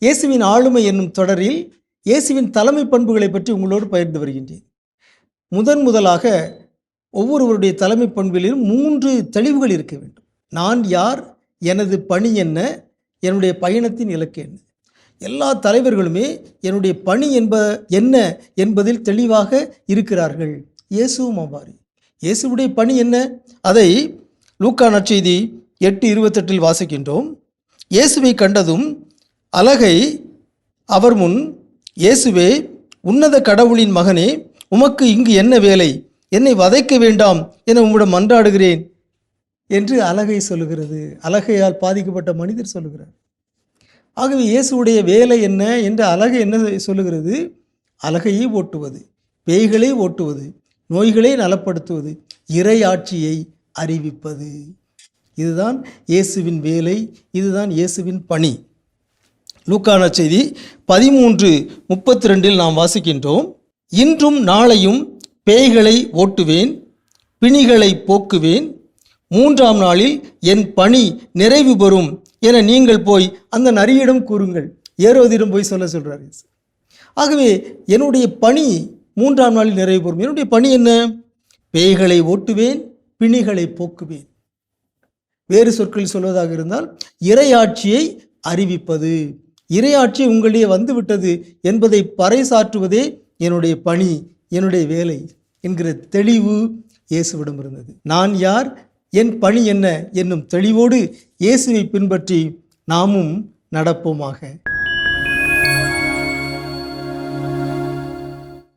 இயேசுவின் ஆளுமை என்னும் தொடரில் இயேசுவின் தலைமை பண்புகளை பற்றி உங்களோடு பகிர்ந்து வருகின்றேன். முதன் முதலாக ஒவ்வொருவருடைய தலைமை பண்பிலும் மூன்று தெளிவுகள் இருக்க வேண்டும். நான் யார் எனது பணி என்ன என்னுடைய பயணத்தின் இலக்கு என்ன? எல்லா தலைவர்களுமே என்னுடைய பணி என்ப என்ன என்பதில் தெளிவாக இருக்கிறார்கள். இயேசுவும் அவ்வாறு. இயேசுவுடைய பணி என்ன? அதை லூக்கா நற்செய்தி எட்டு இருபத்தெட்டில் வாசிக்கின்றோம். இயேசுவை கண்டதும் அலகை அவர் முன் இயேசுவே உன்னத கடவுளின் மகனே உமக்கு இங்கு என்ன வேலை? என்னை வதைக்க வேண்டாம் என உம்மிடம் மன்றாடுகிறேன். என்று அழகை சொல்லுகிறது. அழகையால் பாதிக்கப்பட்ட மனிதர் சொல்லுகிறார். ஆகவே இயேசுடைய வேலை என்ன என்று அழகை என்ன சொல்லுகிறது? அழகையை ஓட்டுவது பேய்களை ஓட்டுவது நோய்களை நலப்படுத்துவது இறை ஆட்சியை அறிவிப்பது. இதுதான் இயேசுவின் வேலை இதுதான் இயேசுவின் பணி. லூக்கான செய்தி பதிமூன்று முப்பத்தி ரெண்டில் நாம் வாசிக்கின்றோம். இன்றும் நாளையும் பேய்களை ஓட்டுவேன் பிணிகளை போக்குவேன். மூன்றாம் நாளில் என் பணி நிறைவு பெறும் என நீங்கள் போய் அந்த நரியிடம் கூறுங்கள். ஏரோதிடம் போய் சொல்ல சொல்கிறார் ஆகவே என்னுடைய பணி மூன்றாம் நாளில் நிறைவு பெறும். என்னுடைய பணி என்ன? பேய்களை ஓட்டுவேன் பிணிகளை போக்குவேன். வேறு சொற்களில் சொல்வதாக இருந்தால் இறையாட்சியை அறிவிப்பது. இறையாட்சி உங்களிடையே வந்துவிட்டது என்பதை பறைசாற்றுவதே என்னுடைய பணி என்னுடைய வேலை என்கிற தெளிவு இயேசுவிடம் இருந்தது. நான் யார்? என் பணி என்ன? என்னும் தெளிவோடு இயேசுவை பின்பற்றி நாமும் நடப்போமாக.